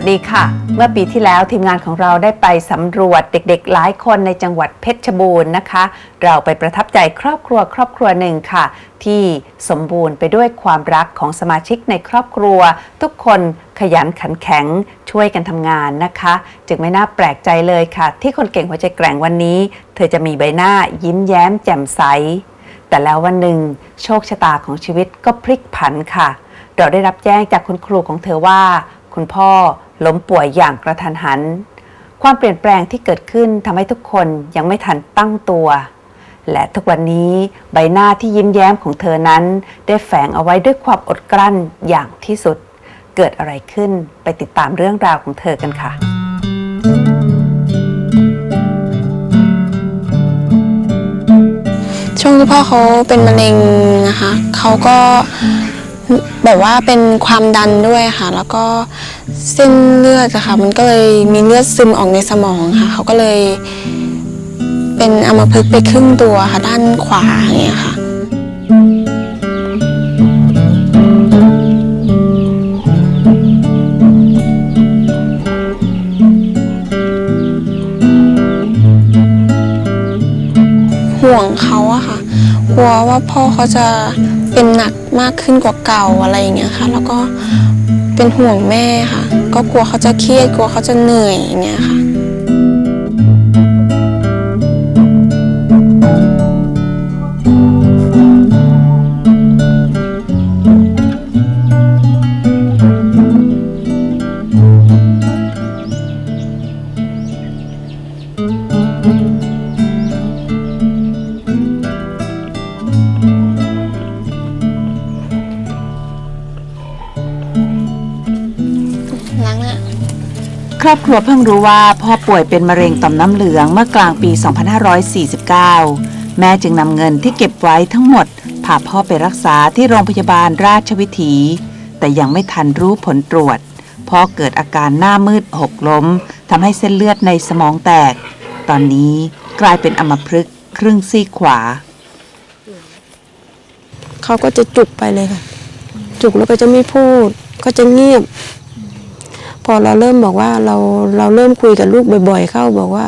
สดีค่ะ เมื่อปีที่แล้วทีมงานของเราได้ไปสำรวจเด็กๆ หลายคนในจังหวัดเพชรบูรณ์นะคะ เราไปประทับใจครอบครัวครอบครัวหนึ่งค่ะ ที่สมบูรณ์ไปด้วยความรักของสมาชิกในครอบครัว ทุกคนขยันขันแข็งช่วยกันทำงานนะคะ จึงไม่น่าแปลกใจเลยค่ะ ที่คนเก่งหัวใจแกร่งวันนี้ เธอจะมีใบหน้ายิ้มแย้มแจ่มใส แต่แล้ววันหนึ่งโชคชะตาของชีวิตก็พลิกผันค่ะ เราได้รับแจ้งจากคุณครูของเธอว่าคุณพ่อ ล้มป่วยอย่างกระทันหัน ความเปลี่ยนแปลงที่เกิดขึ้นทำให้ทุกคนยังไม่ทันตั้งตัว และทุกวันนี้ใบหน้าที่ยิ้มแย้มของเธอนั้น ได้แฝงเอาไว้ด้วยความอดกลั้นอย่างที่สุด เกิดอะไรขึ้นไปติดตามเรื่องราวของเธอกันค่ะช่วงที่พ่อเขาเป็นมะเร็งนะคะ เขาก็ แบบว่าเป็นความดันด้วยค่ะ แล้วก็เส้นเลือดอะค่ะ มันก็เลยมีเลือดซึมออกในสมองค่ะ เขาก็เลยเป็นอัมพฤกษ์ไปครึ่งตัวค่ะ ด้านขวาอย่างเงี้ยค่ะห่วงเขาอะค่ะกลัวว่าพ่อเขาจะ เป็นหนักมากขึ้นกว่าเก่าอะไรอย่างเงี้ยค่ะ แล้วก็เป็นห่วงแม่ค่ะ ก็กลัวเขาจะเครียดกลัวเขาจะเหนื่อยอย่างเงี้ยค่ะ ครอบครัวเพิ่งรู้ว่าพ่อป่วยเป็นมะเร็งต่อมน้ำเหลืองเมื่อกลางปี 2549 แม่จึงนำเงินที่เก็บไว้ทั้งหมดพาพ่อไปรักษาที่โรงพยาบาลราชวิถี แต่ยังไม่ทันรู้ผลตรวจพ่อเกิดอาการหน้ามืดหกล้มทำให้เส้นเลือดในสมองแตก ตอนนี้กลายเป็นอัมพฤกษ์ครึ่งซีกขวา เขาก็จะจุกไปเลยค่ะ จุกแล้วก็จะไม่พูด ก็จะเงียบ พอเราเริ่มบอกว่าเราเราเริ่มคุยกับลูกบ่อย ๆ เข้าบอกว่า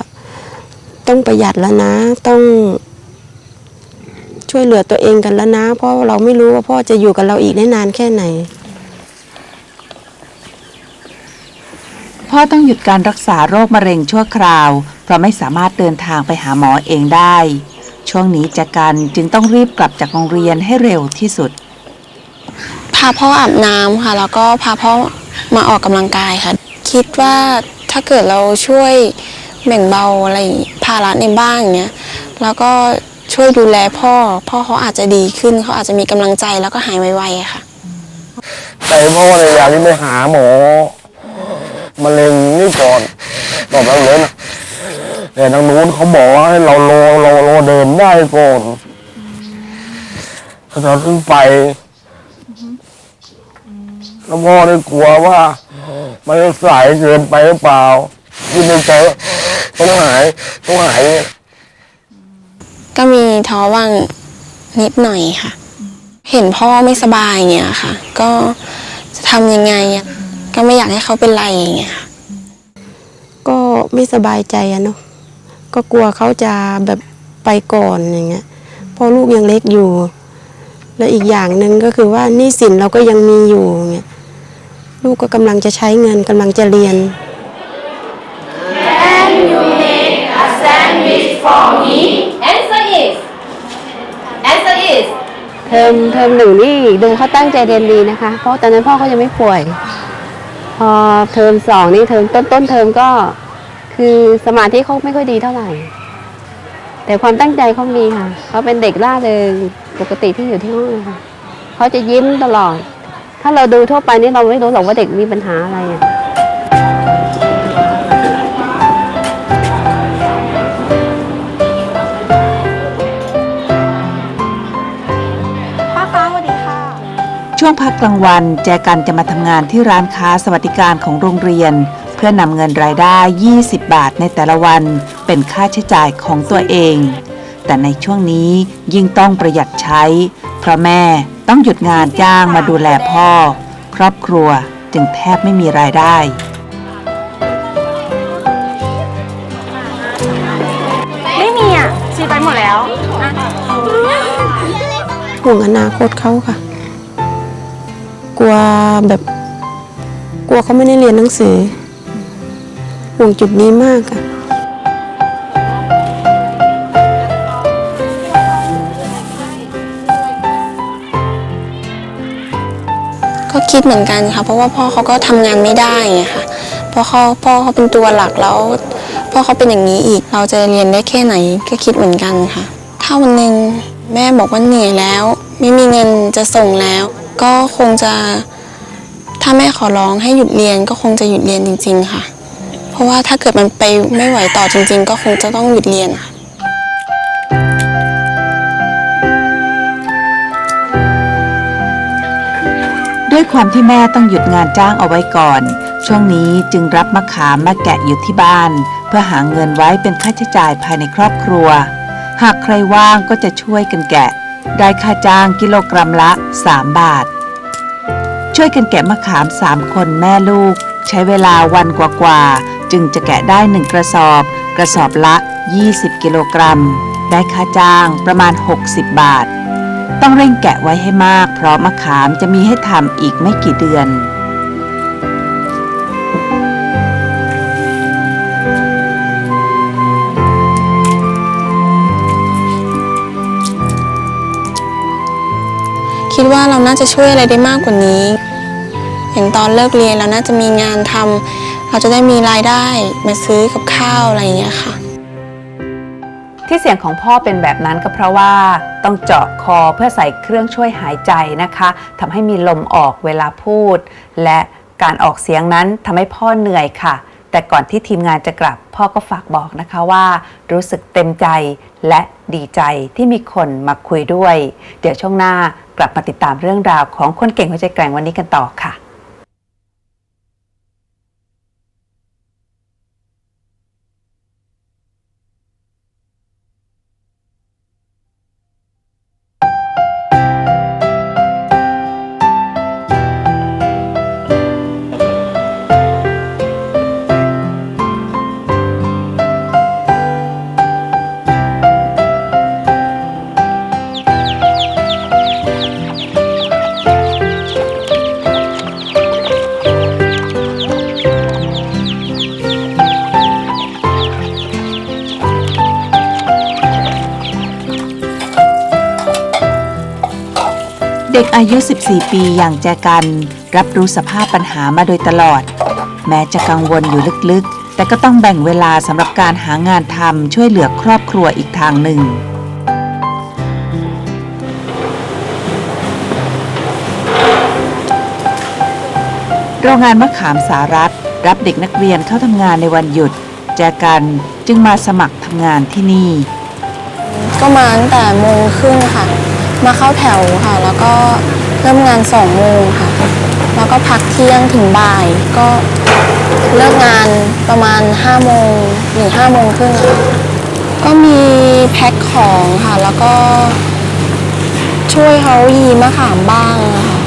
ต้องประหยัดแล้วนะ ต้อง ช่วยเหลือตัวเองกันแล้วนะ เพราะเราไม่รู้ว่าพ่อจะอยู่กับเราอีกได้นานแค่ไหน พ่อต้องหยุดการรักษาโรคมะเร็งชั่วคราว เพราะไม่สามารถเดินทางไปหาหมอเองได้ ช่วงนี้จากกันจึงต้องรีบกลับจากโรงเรียนให้เร็วที่สุด พาพ่ออาบน้ำค่ะ แล้วก็พาพ่อ มาออกกำลังกายค่ะ คิดว่าถ้าเกิดเราช่วยแบ่งเบาอะไรภาระในบ้านอย่างเงี้ยแล้วก็ช่วยดูแลพ่อ พ่อเขาอาจจะดีขึ้นเขาอาจจะมีกำลังใจแล้วก็หายไวๆอะค่ะใจพ่อเลยอยากที่ไปหาหมอมะเร็งนี่ก่อนบอกเราเลยนะแต่ทางนู้นเขาบอกว่าให้เรารอรอรอเดินได้ก่อนเราถึงไป แล้วพ่อได้กลัวว่า มันจะสายเกินไปหรือเปล่ายินในใจว่าต้องหายต้องหายก็มีท้อว่างนิดหน่อยค่ะ เห็นพ่อไม่สบายอย่างเงี้ยค่ะ ก็จะทำยังไงอะก็ไม่อยากให้เขาเป็นไรอย่างเงี้ยค่ะก็ไม่สบายใจอะเนาะก็กลัวเขาจะแบบไปก่อนอย่างเงี้ยเพราะลูกยังเล็กอยู่ แล้วอีกอย่างหนึ่งก็คือว่าหนี้สินเราก็ยังมีอยู่เงี้ย ลูกก็กำลังจะใช้เงินกำลังจะเรียน Answer is Answer is เทอมเทอมหนึ่งนี่ดูเขาตั้งใจเรียนดีนะคะ เพราะตอนนั้นพ่อเขายังไม่ป่วย พอเทอมสองนี่เทอมต้นต้นเทอมก็ คือสมาธิเขาไม่ค่อยดีเท่าไหร่ แต่ความตั้งใจเขามีค่ะเขาเป็นเด็กร่าเริงปกติที่อยู่ที่ห้องเลยค่ะเขาจะยิ้มตลอด ถ้าเราดูทั่วไปนี่เราไม่รู้หรอกว่าเด็กมีปัญหาอะไรอะป้าคะสวัสดีค่ะช่วงพักกลางวันแจกันจะมาทำงานที่ร้านค้าสวัสดิการของโรงเรียน เพื่อนำเงินรายได้ 20 บาทในแต่ละวัน เป็นค่าใช้จ่ายของตัวเอง แต่ในช่วงนี้ยิ่งต้องประหยัดใช้ เพราะแม่ ต้องหยุดงานจ้างมาดูแลพ่อ ครอบครัวจึงแทบไม่มีรายได้ ไม่มีอะชีไปหมดแล้วห่วงอนาคตเขาค่ะ กลัวแบบ กลัวเขาไม่ได้เรียนหนังสือห่วงจุดนี้มากค่ะ คิดเหมือนกันค่ะ เพราะว่าพ่อเขาก็ทำงานไม่ได้ไงค่ะพราะเขาพ่อเขาเป็นตัวหลักแล้วพ่อเขาเป็นอย่างนี้อีก เราจะเรียนได้แค่ไหนก็คิดเหมือนกันค่ะ ถ้าวันหนึ่งแม่บอกว่าเหนื่อยแล้ว ไม่มีเงินจะส่งแล้ว ก็คงจะ ถ้าแม่ขอร้องให้หยุดเรียนก็คงจะหยุดเรียนจริง ๆ ค่ะ เพราะว่าถ้าเกิดมันไปไม่ไหวต่อจริง ๆ ก็คงจะต้องหยุดเรียนค่ะ ด้วยความที่แม่ต้องหยุดงานจ้างเอาไว้ก่อน ช่วงนี้จึงรับมะขามมาแกะอยู่ที่บ้าน เพื่อหาเงินไว้เป็นค่าใช้จ่ายภายในครอบครัว หากใครว่างก็จะช่วยกันแกะ ได้ค่าจ้างกิโลกรัมละ 3 บาท ช่วยกันแกะมะขาม 3 คนแม่ลูก ใช้เวลาวันกว่าๆจึงจะแกะได้ 1 กระสอบ กระสอบละ 20 กิโลกรัม ได้ค่าจ้างประมาณ 60 บาท ต้องเร่งแกะไว้ให้มาก เพราะมะขามจะมีให้ทำอีกไม่กี่เดือนคิดว่าเราน่าจะช่วยอะไรได้มากกว่านี้ อย่างตอนเลิกเรียนเราน่าจะมีงานทำเราจะได้มีรายได้มาซื้อกับข้าวอะไรอย่างเงี้ยค่ะ ที่เสียงของพ่อเป็นแบบนั้นก็เพราะว่าต้องเจาะคอเพื่อใส่เครื่องช่วยหายใจนะคะทำให้มีลมออกเวลาพูด และการออกเสียงนั้นทำให้พ่อเหนื่อยค่ะ แต่ก่อนที่ทีมงานจะกลับ พ่อก็ฝากบอกนะคะว่า รู้สึกเต็มใจและดีใจที่มีคนมาคุยด้วย เดี๋ยวช่วงหน้ากลับมาติดตามเรื่องราวของคนเก่งหัวใจแกร่งวันนี้กันต่อค่ะ อายุ 14 ปีอย่างแจกัน รับรู้สภาพปัญหามาโดยตลอด แม้จะกังวลอยู่ลึกๆ แต่ก็ต้องแบ่งเวลาสำหรับการหางานทำช่วยเหลือครอบครัวอีกทางหนึ่ง โรงงานมะขามสารัฐ รับเด็กนักเรียนเข้าทำงานในวันหยุด แจกันจึงมาสมัครทำงานที่นี่ ก็มาตั้งแต่โมงครึ่งค่ะ มาเข้าแถวค่ะ แล้วก็เริ่มงานสองโมงค่ะ แล้วก็พักเที่ยงถึงบ่าย ก็เลิกงานประมาณ5้าโมงหรือห้าโมงครึ่งค่ะก็มีแพ็คของค่ะ แล้วก็ช่วยเขายีมะขามบ้างค่ะ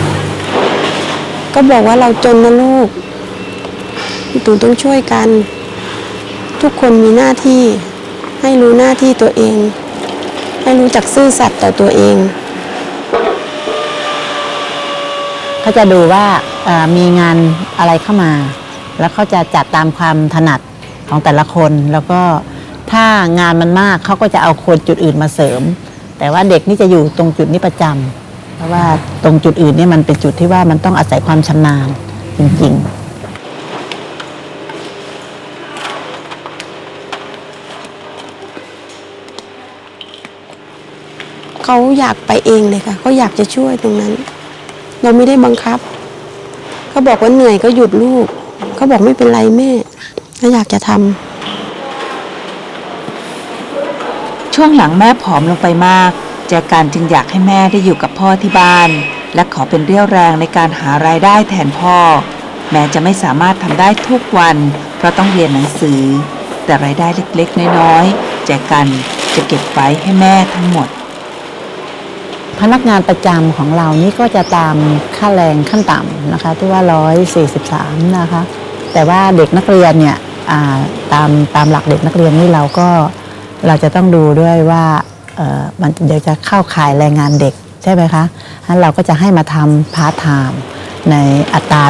ก็บอกว่าเราจนนะลูกตู่ต้องช่วยกัน ทุกคนมีหน้าที่ให้รู้หน้าที่ตัวเอง ให้รู้จักซื่อสัตย์ต่อตัวเอง เขาจะดูว่ามีงานอะไรเข้ามา แล้วเขาจะจัดตามความถนัดของแต่ละคนแล้วก็ถ้างานมันมากเขาก็จะเอาคนจุดอื่นมาเสริม แต่ว่าเด็กนี่จะอยู่ตรงจุดนี้ประจำเพราะว่าตรงจุดอื่นนี่มันเป็นจุดที่ว่ามันต้องอาศัยความชำนาญจริงๆเขาอยากไปเองเลยค่ะเขาอยากจะช่วยตรงนั้น เราไม่ได้บังคับ เขาบอกว่าเหนื่อยก็หยุดลูก เขาบอกไม่เป็นไรแม่ ถ้าอยากจะทำช่วงหลังแม่ผอมลงไปมากแจกันจึงอยากให้แม่ได้อยู่กับพ่อที่บ้าน และขอเป็นเรี่ยวแรงในการหารายได้แทนพ่อ แม้จะไม่สามารถทำได้ทุกวัน เพราะต้องเรียนหนังสือ แต่รายได้เล็กๆ น้อยๆแจกันจะเก็บไว้ให้แม่ทั้งหมด พนักงานประจำของเรานี่ก็จะตามค่าแรงขั้นต่ำนะคะที่ว่า 143 นะคะ แต่ว่าเด็กนักเรียนเนี่ยาตามตามหลักเด็กนักเรียนนี่เราก็เราจะต้องดูด้วยว่ามันเดี๋ยวจะเข้าข่ายแรงงานเด็กใช่ไหมคะฉะนั้นเราก็จะให้มาทำพาร์ทไทม์ในอัตรา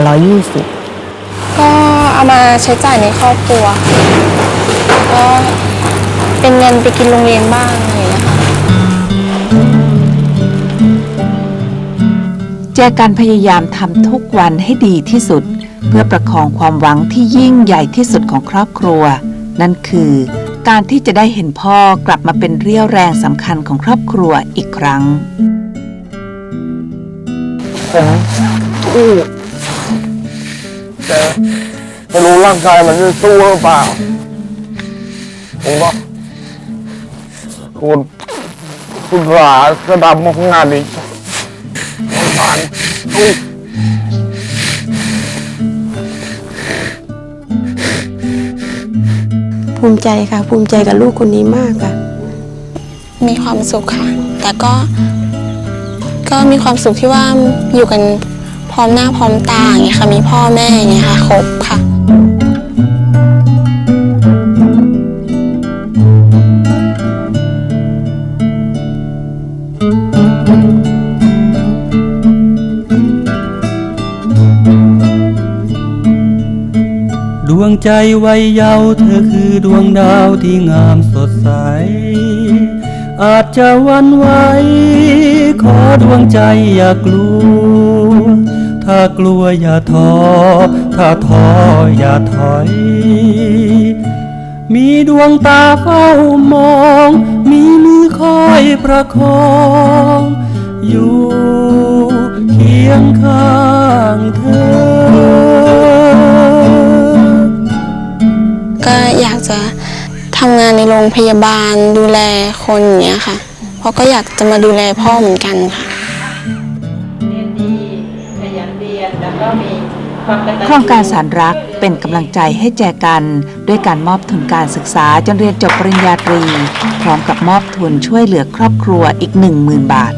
120 ก็เอามาใช้จ่ายในครอบครัวแล้วก็เป็นเงินไปกินโรงเรียนบ้างอะไรอย่างเงี้ย แจกันพยายามทำทุกวันให้ดีที่สุด เพื่อประคองความหวังที่ยิ่งใหญ่ที่สุดของครอบครัว นั่นคือการที่จะได้เห็นพ่อกลับมาเป็นเรี่ยวแรงสำคัญของครอบครัวอีกครั้งผมอู้แต่ไม่รู้ร่างกายมันจะสู้หรือเปล่าผมก็คุณคุณหลาจะดำมางานนี้ งสารลูกภูมิใจค่ะ ภูมิใจกับลูกคนนี้มากค่ะ มีความสุขค่ะ แต่ก็ ก็มีความสุขที่ว่าอยู่กันพร้อมหน้าพร้อมตาอย่างเงี้ยค่ะ มีพ่อแม่อย่างเงี้ยค่ะครบค่ะ ใจไวัยเยาวเธอคือดวงดาวที่งามสดใส อาจจะวันไหว ขอดวงใจอย่ากลัว ถ้ากลัวอย่าท้อ ถ้าท้ออย่าถอย มีดวงตาเฝ้ามอง มีมือคอยประคอง อยู่เคียงข้างเธอ ก็อยากจะทำงานในโรงพยาบาลดูแลคนอย่างเงี้ยค่ะ เพราะก็อยากจะมาดูแลพ่อเหมือนกันค่ะโครงการสารรักเป็นกำลังใจให้แจกัน ด้วยการมอบทุนการศึกษาจนเรียนจบปริญญาตรี พร้อมกับมอบทุนช่วยเหลือครอบครัวอีก 10,000 บาท